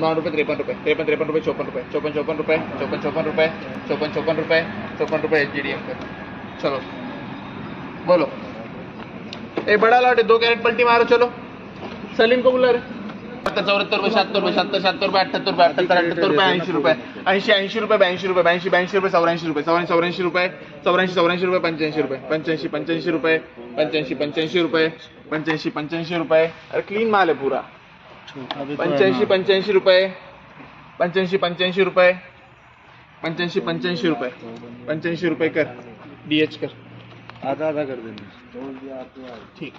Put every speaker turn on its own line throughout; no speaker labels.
बावन्न बावन्न रुपये त्रेपन्न रुपये त्रेपन्न त्रेपन्न रुपये चौपन रुपये चौपन चौपन रुपये चौपन चौपन रुपये चौपन चौपन रुपये चौपन रुपये एच का चलो, बोलो। ए, बड़ा लॉट है दो कैरेट पलटी मारो, चलो। सलीम को बुला रहे चौहत्तर रुपये शहात्तर रुपये सत्तर शहात्तर रुपये अठ्ठ्याहत्तर रुपये अठ्ठ्याहत्तर अठ्ठ्याहत्तर रुपये ऐंशी रुपये ऐंशी ऐंशी रुपये ब्याऐंशी रुपये ब्याऐंशी ब्याऐंशी रुपये चौऱ्याऐंशी रुपये चौऱ्याऐंशी चौऱ्याऐंशी रुपये चौऱ्याऐंशी चौऱ्याऐंशी रुपये रुपये रुपये रुपये रुपये अरे क्लीन माल आहे पुरा। पंच्याऐंशी पंच्याऐंशी रुपये. पंच्याऐंशी पंच्याऐंशी रुपये. पंच्याऐंशी पंच्याऐंशी रुपये. पंच्याऐंशी रुपये कर. डी एच कर.
आधा आधा कर देना
ठीक.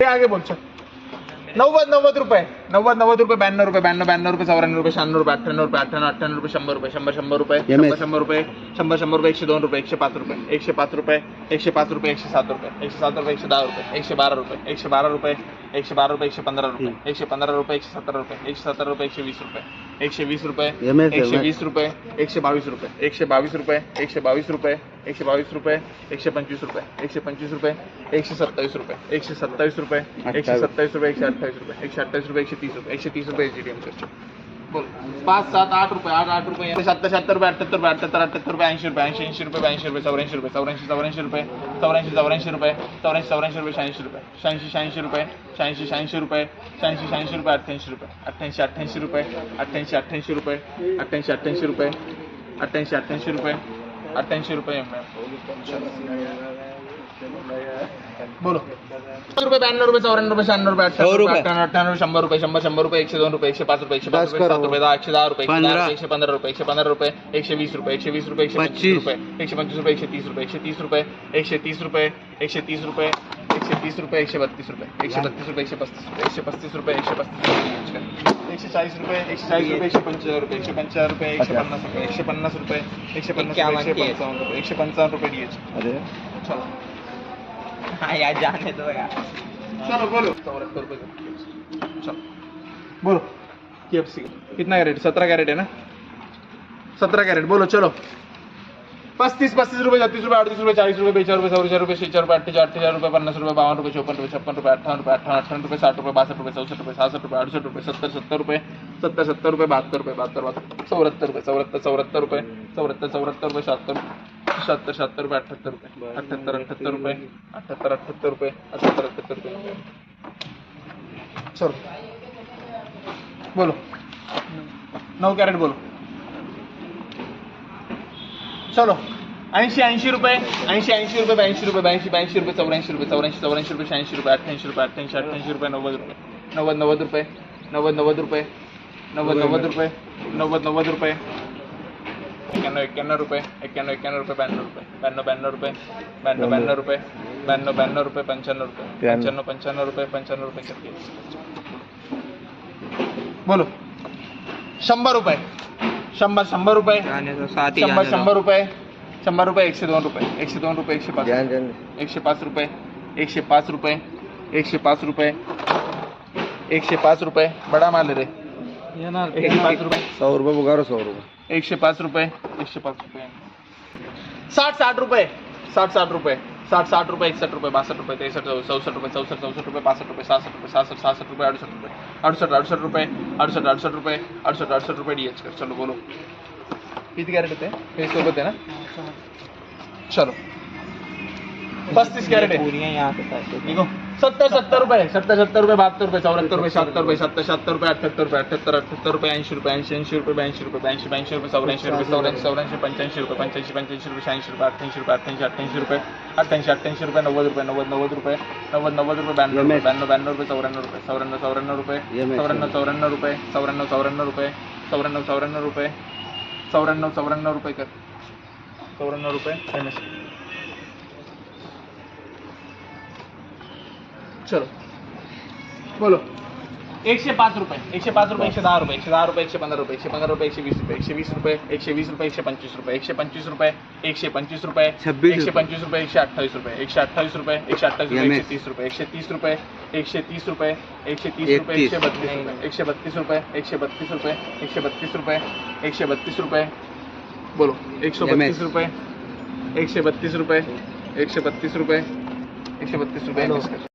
ते आगे बोल चल. नव्वद नव्वद रुपये. नव्वद नव्वद रुपये ब्याण्णव रुपये ब्याण्णव ब्याण्णव रुपये चौऱ्याण्णव रुपये शहाण्णव रुपये अठ्ठ्याण्णव रुपये अठ्ठ्याण्णव अठ्ठ्याण्णव रुपये शंभर रुपये शंभर शंभर रुपये शंभर शंभर रुपये शंभर शंभर रुपये एकशे दोन रुपये एकशे पाच रुपये एकशे पाच रुपये एकशे पाच रुपये एकशे सात रुपये एकशे सात रुपये एकशे दहा रुपये एकशे बारा रुपये एकशे बारा रुपये एकशे बारा रुपये एकशे पंधरा रुपये एकशे पंधरा रुपये एकशे सत्तर रुपये एकशे सत्तर रुपये एकशे वीस रुपये एकशे वीस रुपये एकशे. वीस रुपये एकशे बावीस रुपये एकशे बावीस रुपये एकशे बावीस रुपये एकशे बावीस रुपये एकशे पंचवीस रुपये एकशे पंचवीस रुपये एकशे सत्तावीस रुपये एकशे सत्तावीस रुपये एकशे
अठ्ठावीस.
सत्तावीस रुपये एकशे अठ्ठावीस रुपये एकशे अठ्ठावीस रुपये एकशे तीस रुपये एकशे तीस रुपये एच डी एम बोल पाच सात आठ रुपये आठ आठ रुपये सत्तर शहात्तर रुपये अठ्ठ्याहत्तर रुपये अठ्ठ्याहत्तर अठ्ठ्याहत्तर रुपये ऐंशी रुपये ऐंशी ऐंशी रुपये ब्याऐंशी रुपये चौऱ्याऐंशी रुपये चौऱ्याऐंशी चौऱ्याऐंशी रुपये चौऱ्याऐंशी चौऱ्याऐंशी रुपये चौऱ्याऐंशी चौऱ्याऐंशी रुपये शहाऐंशी रुपये शहाऐंशी शहाऐंशी रुपये शहाऐंशी शहाऐंशी रुपये शहाऐंशी शहाऐंशी रुपये अठ्ठ्याऐंशी रुपये अठ्ठ्याऐंशी अठ्ठ्याऐंशी रुपये अठ्ठ्याऐंशी अठ्ठ्याऐंशी रुपये अठ्ठ्याऐंशी अठ्ठ्याऐंशी रुपये अठ्ठ्याऐंशी अठ्ठ्याऐंशी रुपये अठ्ठ्याऐंशी रुपये एम बोलो रुपए ब्याण्णव रुपये चौऱ्याण्णव रुपये शहाण्णव रुपये
सौ
रुपए
रुपये.
अठ्ठ्याण्णव अठ्ठ्याण्णव शंभर रुपये शंभर शंभर रुपये एकशे दोन रुपये एकशे पाच रुपये एकशे पाच रुपये
करो.
सात रुपये दहा एकशे दहा रुपये एकशे
पंधरा.
रुपये, एकशे पंधरा रुपये एकशे वीस रुपये एकशे वीस रुपये एकशे पंचवीस
पच्चीस.
रुपये एकशे पंचवीस रुपये एकशे तीस रुपये एकशे तीस रुपये एकशे तीस रुपये एकशे तीस रुपये एकशे तीस रुपये एकशे बत्तीस रुपये एकशे बत्तीस रुपये एकशे पस्तीस रुपये एकशे पस्तीस रुपये एकशे पस्तीस रुपये एकशे चाळीस रुपये एकशे चाळीस रुपये एकशे पंचेचाळीस रुपये एकशे पंचेचाळीस रुपये एकशे पन्नास रुपये एकशे पन्नास रुपये एकशे पन्नास रुपये एकशे पंचावन्न रुपये एकशे पंचावन्न रुपये डी एच
अरे
चलो
हाँ यार जाने दो यार
चलो बोलो चौहत्तर रुपये का। चलो बोलो के एफ़ सी कितना कैरेट सत्रह कैरेट है ना सत्रह कैरेट बोलो चलो पस्तीस पस्तीस रुपये छत्तीस रुपये अड़तीस रुपये चालीस रुपये बेचार रुपये चौरीस रुपये छः रुपये अट्ठाईस अट्ठाईस रुपये पन्नास रुपये बावन रुपये चौपन रुपये छप्पन रुपये अट्ठावन रुपये अट्ठावन अट्ठावन रुपये साठ रुपये बासठ रुपये चौसठ रुपये सासठ रुपये अड़सठ रुपये सत्तर सत्तर रुपये सत्तर सत्तर रुपये बहत्तर रुपये बहत्तर बहत्तर चौहत्तर रुपये चौहत्तर चौहत्तर रुपये चौहत्तर चौहत्तर रुपये शहात्तर शहात्तर शहात्तर रुपये अठ्ठ्याहत्तर रुपये अठ्ठ्याहत्तर अठ्ठ्याहत्तर रुपये अठ्ठ्याहत्तर अठ्ठ्याहत्तर रुपये अठ्ठ्याहत्तर अठ्ठ्याहत्तर रुपये। चलो. बोलो. नौ कैरेट बोलो. चलो, ऐंशी ऐंशी रुपये, ऐंशी ऐंशी रुपये ब्याऐंशी रुपये ब्याऐंशी ब्याऐंशी रुपये चौऱ्याऐंशी रुपये चौऱ्याऐंशी चौऱ्याऐंशी रुपये शहाऐंशी रुपये अठ्ठ्याऐंशी रुपये अठ्ठ्याऐंशी अठ्ठ्याऐंशी रुपये, नव्वद रुपये, नव्वद नव्वद रुपये, नव्वद नव्वद रुपये, नव्वद नव्वद रुपये, नव्वद नव्वद रुपये एक्क्याण्णव एक्क्याण्णव रुपये एक्क्याण्णव एक्क्याण्णव रुपये, ब्याण्णव रुपये, ब्याण्णव ब्याण्णव रुपये, ब्याण्णव ब्याण्णव रुपये, ब्याण्णव ब्याण्णव रुपये, पंच्याण्णव रुपये, पंच्याण्णव पंच्याण्णव रुपये पंच्याण्णव रुपये बोलो. शंभर रुपये. शंभर शंभर रुपये
ही
शंभर
जाने
शंभर
दो
रुपये शंभर रुपये एकशे दोन रुपये एकशे दोन रुपये एकशे पाच
ध्यान ध्यान
एकशे पाच रुपये एकशे पाच रुपये एकशे पाच रुपये एकशे पाच रुपये बडा माल रे एकशे पाच रुपये
सौ रुपये पुकारो सौ रुपये
एकशे पाच रुपये एकशे पाच रुपये साठ साठ रुपये साठ साठ रुपये साठ साठ रुपये इकसठ रुपये बासठ रुपये तिरसठ चौसठ रुपये चौसठ चौसठ रुपये बासठ रुपये सासठ रुपये सासठ सासठ रुपये अड़सठ रुपये अड़सठ अड़सठ रुपये अड़सठ अड़सठ रुपये अड़सठ अड़सठ रुपये डी एच कर। चलो बोलो। पीत कैरेट होते हे सोबत आहे ना? चलो। पस्तीस कैरेट है
पूरी है यहाँ से
देखो सत्तर सत्तर रुपये सत्तर सत्तर रुपये बहत्तर रुपये चौहत्तर रुपये शहात्तर रुपये सत्तर शहात्तर रुपये अठ्ठ्याहत्तर रुपये अठ्ठ्याहत्तर अठ्ठ्याहत्तर रुपये ऐंशी रुपये ऐंशी ऐंशी रुपये ब्याऐंशी रुपये ब्याऐंशी ब्याऐंशी रुपये चौऱ्याऐंशी रुपये चौऱ्याऐंशी चौऱ्याऐंशी पंच्याऐंशी रुपये पंच्याऐंशी पंच्याऐंशी रुपये शहाऐंशी रुपये अठ्ठ्याऐंशी रुपये अठ्ठ्याऐंशी अठ्ठ्याऐंशी रुपये अठ्ठ्याऐंशी अठ्ठ्याऐंशी रुपये नव्वद रुपये नव्वद नव्वद रुपये नव्वद नव्वद रुपये ब्याण्णव रुपये ब्याण्णव ब्याण्णव रुपये चौऱ्याण्णव रुपये चौऱ्याण्णव चौऱ्याण्णव रुपये. चौऱ्याण्णव चौऱ्याण्णव रुपये चौऱ्याण्णव चौऱ्याण्णव रुपये चौऱ्याण्णव चौऱ्याण्णव रुपये चौऱ्याण्णव चौऱ्याण्णव रुपये कर. चौऱ्याण्णव रुपये एम एस. चलो बोलो एकशे पाच रुपये एकशे पाच रुपये एकशे दहा रुपये एकशे दहा रुपये एकशे पंधरा रुपये एकशे पंधरा रुपये एकशे वीस रुपये एकशे वीस रुपये एकशे वीस रुपये एकशे पंचवीस रुपये एकशे पंचवीस रुपये एकशे पंचवीस रुपये एकशे. पंचवीस रुपये एकशे अठ्ठावीस रुपये एकशे अठ्ठावीस रुपये एकशे अठ्ठावीस रुपये एकशे तीस रुपये एकशे तीस रुपये एकशे तीस रुपये एकशे तीस रुपये. एकशे बत्तीस रुपये एकशे बत्तीस रुपये एकशे बत्तीस रुपये एकशे बत्तीस रुपये एकशे बत्तीस रुपये बोलो एकशे बत्तीस. रुपये एकशे बत्तीस रुपये एकशे बत्तीस रुपये एकशे बत्तीस रुपये